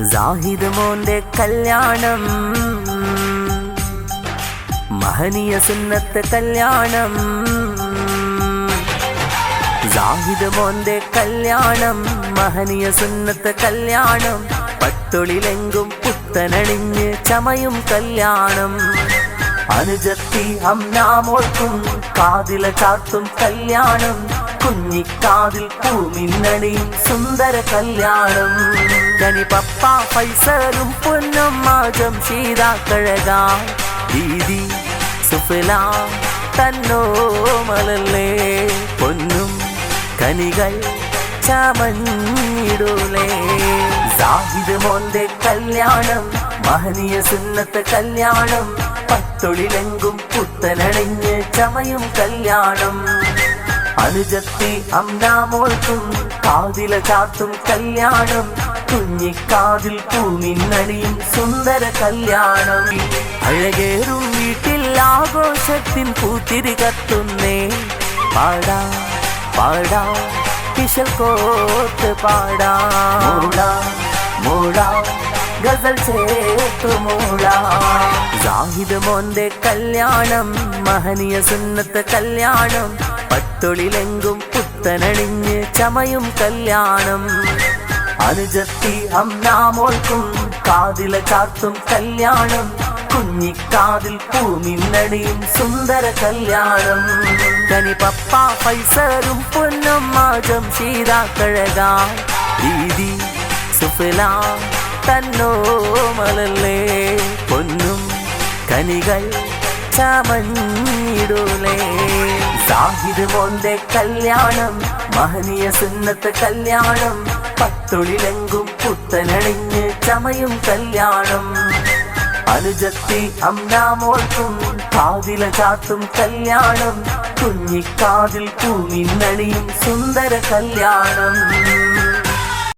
സാഹിദ് മോന്റെ കല്യാണം മഹനീയ സുന്നത്ത് കല്യാണം സാഹിദ് മോന്റെ കല്യാണം മഹനീയ സുന്നത്ത് കല്യാണം പട്ടൊളിലെങ്കും പുത്തനണിഞ്ഞ് ചമയും കല്യാണം. അനുജത്തി അമ്നാമോൾക്കും കാതില ചാർത്തും കല്യാണം കുഞ്ഞിക്കാതിൽ പൂമിന്നണിയും സുന്ദര കല്യാണം. കനി പപ്പ പൈസലും പൊന്നും മാജം ശീതാക്കഴക ദീദി സുഫല തന്നോ മലല്ലേ? പൊന്നും കനികൾ ചമഞ്ഞിടൂലേ. സാഹിദ് മോന്റെ കല്യാണം മഹനീയ സുന്നത്ത് കല്യാണം പത്തൊളിലെങ്കും പുത്തനണിഞ്ഞ് ചമയും കല്യാണം. അനുജത്തി അമ്നാമോൾക്കും കാതില ചാത്തും കല്യാണം. കുഞ്ഞിക്കാതിൽ പൂമിന്നണിയും സുന്ദര കല്യാണം. അഴകേറും വീട്ടിൽ ആഘോഷത്തിൻ പൂത്തിരി കത്തുന്നേ. പാടാ പാടാ കിശൽ കോത്ത് പാടാ. മൂടാ മൂടാ ഗസൽ ചേർത്ത് മൂടാ. ജാഹിദ് മോന്റെ കല്യാണം മഹനീയ സുന്നത്ത് കല്യാണം പത്തൊളിലെങ്കും പുത്തനണിഞ്ഞ് ചമയും കല്യാണം. അനുജത്തി അമ്നാമോൾക്കും കാതില ചാർത്തും കല്യാണം. കുഞ്ഞിക്കാതിൽ പൂമിന്നണിയും സുന്ദര കല്യാണം. കനി പപ്പ പൈസരും പൊന്നും മാജം ശീതാക്കഴക ദീദി സുഫല തന്നോ മലല്ലേ? പൊന്നും കനികൾ ചമഞ്ഞിടൂലേ. സാഹിദ് മോന്റെ കല്യാണം മഹനീയ സുന്നത്ത് കല്യാണം പത്തൊളിലെങ്കും പുത്തനണിഞ്ഞ് ചമയും കല്യാണം. അനുജത്തി അമ്നാമോൾക്കും കാതില ചാത്തും കല്യാണം കുഞ്ഞിക്കാതിൽ പൂമിന്നണിയും സുന്ദര കല്യാണം.